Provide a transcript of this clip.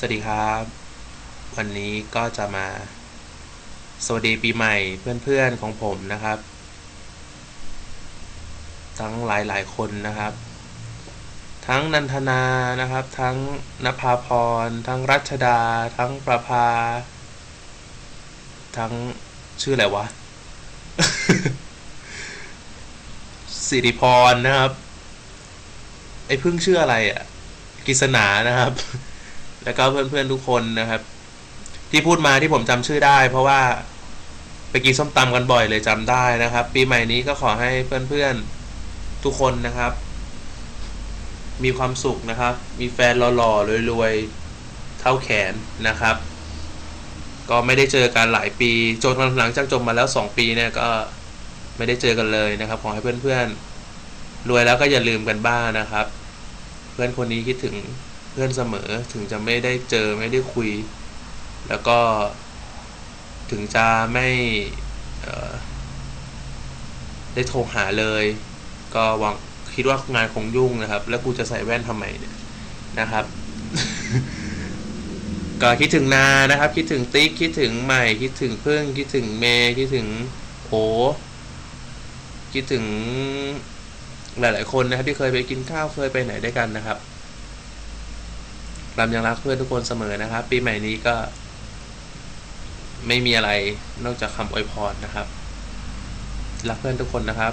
สวัสดีครับ วันนี้ก็จะมา สวัสดีปีใหม่เพื่อนๆของผมนะครับ ทั้งหลายๆคนนะครับ ทั้งนันทนานะครับ ทั้งนภาพร ทั้งรัชดา ทั้งประภา ทั้งชื่ออะไรวะสิริพรนะครับ ไอ้พึ่งชื่ออะไรอะกฤษณานะครับ แล้วก็เพื่อนๆทุกคนนะครับ ที่พูดมาที่ผมจำชื่อได้ เพราะว่าไปกินส้มตำกันบ่อยเลยจำได้นะครับ ปีใหม่นี้ก็ขอให้เพื่อนๆทุกคนนะครับ มีความสุขนะครับ มีแฟนหล่อๆรวยๆเท่าแขนนะครับ ก็ไม่ได้เจอกันหลายปีจนหลังจากจบมาแล้ว 2 ปีเนี่ยก็ไม่ได้เจอกันเลยนะครับ ขอให้เพื่อนๆรวยแล้วก็อย่าลืมกันบ้างนะครับ เพื่อนคนนี้คิดถึง พื่อนเสมอ ถึงจะไม่ได้เจอไม่ได้คุย แล้วก็ถึงจะไม่ได้โทรหาเลย ก็หวังคิดว่างานคงยุ่งนะครับ แล้วกูจะใส่แว่นทำไมเนี่ยนะครับ ก็คิดถึงนานะครับ คิดถึงติ๊กคิดถึงใหม่คิดถึงพึ่งคิดถึงเมย์คิดถึงโอคิดถึงหลาย ๆ คนนะครับที่เคยไปกินข้าวเคยไปไหนด้วยกันนะครับ รำยังรักเพื่อนทุกคนเสมอนะครับ ปีใหม่นี้ก็ ไม่มีอะไรนอกจากคำอวยพรนะครับ รักเพื่อนทุกคนนะครับ